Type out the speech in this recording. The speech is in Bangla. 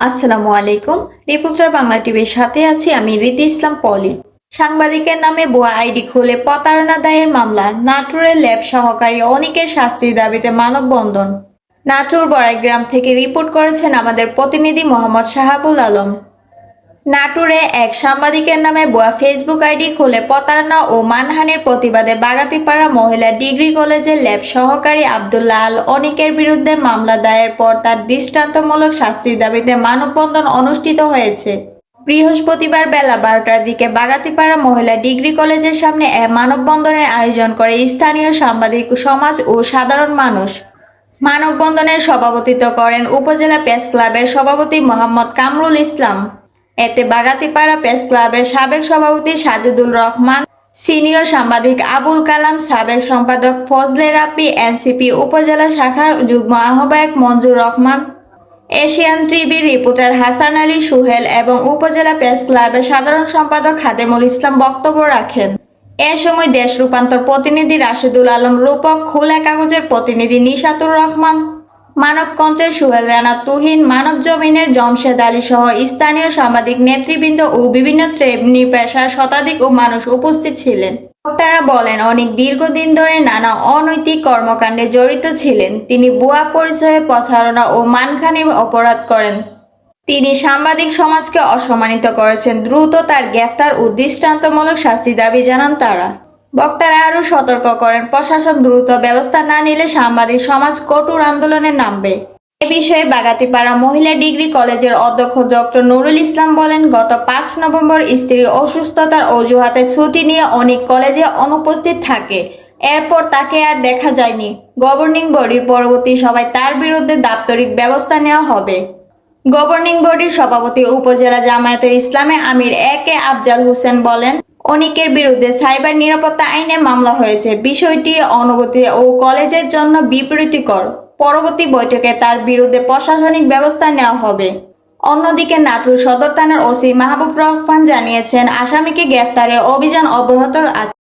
আসসালামু আলাইকুম। রিপোর্টার বাংলা টিভির সাথে আছি আমি রীতি ইসলাম পলি। সাংবাদিকের নামে বোয়া আইডি খুলে প্রতারণা দায়ের মামলা, নাটোরের ল্যাব সহকারী অনেকের শাস্তির দাবিতে মানববন্ধন। নাটোর বড়াইগ্রাম থেকে রিপোর্ট করেছেন আমাদের প্রতিনিধি মোহাম্মদ শাহাবুল আলম। নাটোরে এক সাংবাদিকের নামে ভুয়া ফেসবুক আইডি খুলে প্রতারণা ও মানহানির প্রতিবাদে বাগাতিপাড়া মহিলা ডিগ্রি কলেজের ল্যাব সহকারী আবদুল্লাহ আল অনিকের বিরুদ্ধে মামলা দায়ের পর তার দৃষ্টান্তমূলক শাস্তির দাবিতে মানববন্ধন অনুষ্ঠিত হয়েছে। বৃহস্পতিবার বেলা বারোটার দিকে বাগাতিপাড়া মহিলা ডিগ্রি কলেজের সামনে এ মানববন্ধনের আয়োজন করে স্থানীয় সাংবাদিক, সমাজ ও সাধারণ মানুষ। মানববন্ধনের সভাপতিত্ব করেন উপজেলা প্রেস ক্লাবের সভাপতি মোহাম্মদ কামরুল ইসলাম। এতে বাগাতিপাড়া প্রেস ক্লাবের সাবেক সভাপতি সাজিদুল রহমান, সিনিয়র সাংবাদিক আবুল কালাম, সাবেক সম্পাদক ফজলে রাপি এনসিপি উপজেলা শাখার যুগ্ম আহ্বায়ক মঞ্জুর রহমান, এশিয়ান টিভির রিপোর্টার হাসান আলী সুহেল এবং উপজেলা প্রেস ক্লাবের সাধারণ সম্পাদক খাদেমুল ইসলাম বক্তব্য রাখেন। এ সময় দেশ রূপান্তর প্রতিনিধি রাশিদুল আলম রূপক খোলা কাগজের প্রতিনিধি নিশাতুর রহমান মানবকণ্ঠের সোহেল রানা তুহিন, মানব জমিনের জমশেদ আলী সহ স্থানীয় সাংবাদিক, নেতৃবৃন্দ ও বিভিন্ন শ্রেণি পেশার শতাধিক ও মানুষ উপস্থিত ছিলেন। বক্তারা বলেন, অনেক দীর্ঘদিন ধরে নানা অনৈতিক কর্মকাণ্ডে জড়িত ছিলেন। তিনি বুয়া পরিচয়ে প্রচারণা ও মানখানি অপরাধ করেন। তিনি সাংবাদিক সমাজকে অসম্মানিত করেছেন। দ্রুত তার গ্রেফতার ও দৃষ্টান্তমূলক শাস্তি দাবি জানান তারা। বক্তারা আরও সতর্ক করেন, প্রশাসন দ্রুত ব্যবস্থা না নিলে সাংবাদিক সমাজ কঠোর আন্দোলনে নামবে। এ বিষয়ে বাগাতিপাড়া মহিলা ডিগ্রি কলেজের অধ্যক্ষ ডক্টর নুরুল ইসলাম বলেন, গত পাঁচ নভেম্বর স্ত্রীর অসুস্থতার অজুহাতে ছুটি নিয়ে অনেক কলেজে অনুপস্থিত থাকে। এরপর তাকে আর দেখা যায়নি। গভর্নিং বডির পরবর্তী সবাই তার বিরুদ্ধে দাপ্তরিক ব্যবস্থা নেওয়া হবে। গভর্নিং বডির সভাপতি উপজেলা জামায়াতের ইসলামে আমির এ কে আফজাল হোসেন বলেন অনিকের বিরুদ্ধে সাইবার নিরাপত্তা আইনে মামলা হয়েছে। বিষয়টি অনুগতি ও কলেজের জন্য বিপরীতিকর। পরবর্তী বৈঠকে তার বিরুদ্ধে প্রশাসনিক ব্যবস্থা নেওয়া হবে। অন্যদিকে নাটোর সদর থানার ওসি মাহবুব রহমান জানিয়েছেন, আসামিকে গ্রেফতারে অভিযান অব্যাহত আছে।